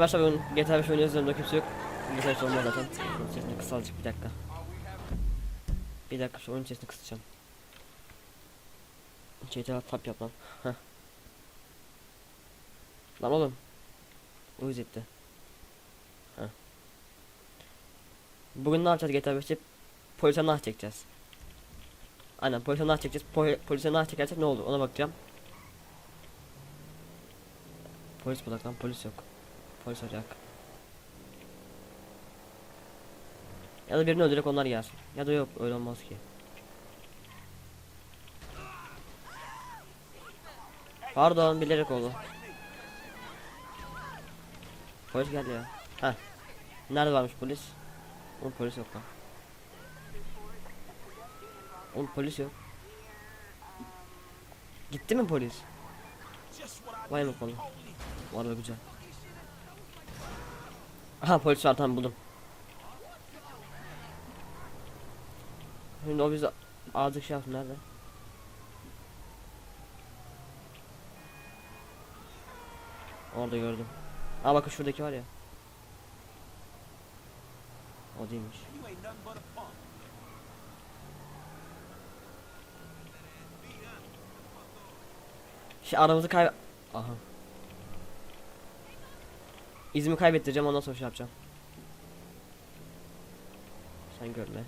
Arkadaşlar bugün GTA 5 oynuyoruz yanımda kimse yok. 5 olmaz zaten. Şunun sesini kısalcık bir dakika. Bir dakika şu oyun sesini kısacağım. GTA tap yap lan. Heh. Lan oğlum. Uyuz etti. Heh. Bugün ne yapacağız GTA 5'te? Polise nah çekeceğiz. Aynen polise nah çekeceğiz. Po polise nah çekersek ne olur ona bakacağım. Polis bulak lan polis yok. Polis olacak. Ya da birini öldürerek onlar gelsin. Ya da yok öyle olmaz ki. Pardon bilerek oldu. Polis geldi ya. Heh. Nerede varmış polis? Oğlum polis yok lan. Oğlum polis yok. Gitti mi polis? Vay mı konu? Var da güzel. Aha polis var tamam buldum. Şimdi o bize azıcık şey yapsın nerede? Orada gördüm. Aa bakın şuradaki var ya. O değilmiş. Şimdi aramızı kay... Aha. İzimi kaybettireceğim ondan sonra şey yapacağım. Sen görme.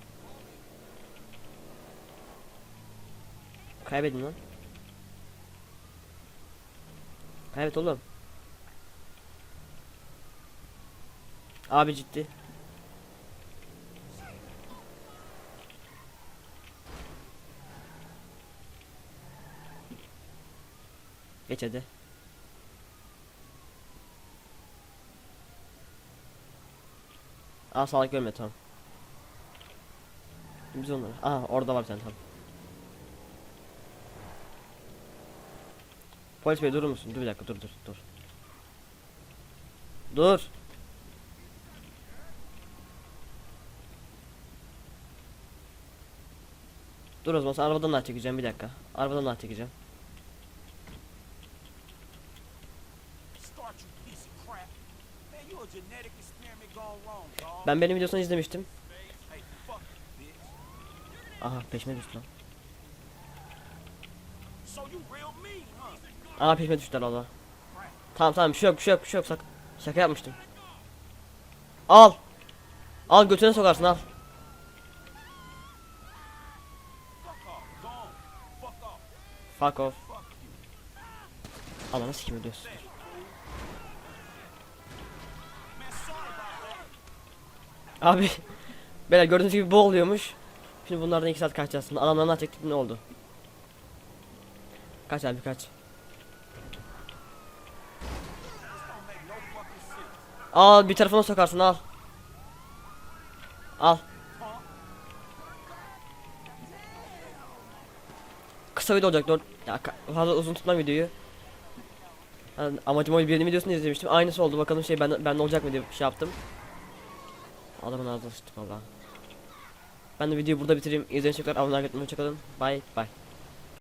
Kaybedin lan. Kaybet oğlum. Abi ciddi. Geç hadi. Aa sağlık görme tamam. Biz onları. Aha orada var bir tane tamam. Polis bey durur musun? Dur bir dakika dur dur dur. Dur. Dur o zaman sen arabadan daha çekeceğim bir dakika. Arabadan daha çekeceğim. Ben benim videosunu izlemiştim. Aha peşime düştü lan. Aha peşime düştüler valla. Tamam tamam bir şey yok bir şey yok bir şey yok. Sak şaka yapmıştım. Al. Al götüne sokarsın al. Fuck off. Ananı sikim ödüyorsun. Abi. Beyler gördüğünüz gibi bu oluyormuş. Şimdi bunlardan 2 saat kaçacağız. Şimdi Adamlardan çektik ne oldu? Kaç abi kaç. Al bir tarafına sokarsın al. Al. Kısa video olacak 4 ya fazla uzun tutmam videoyu. Yani amacım oydu birinin videosunu izlemiştim. Aynısı oldu bakalım şey ben ben olacak mı diye şey yaptım. Adamın ağzına sıçtık valla. Ben de videoyu burada bitireyim. İzleyiciler abone olmayı unutmayın. Hoşçakalın. Bye bye.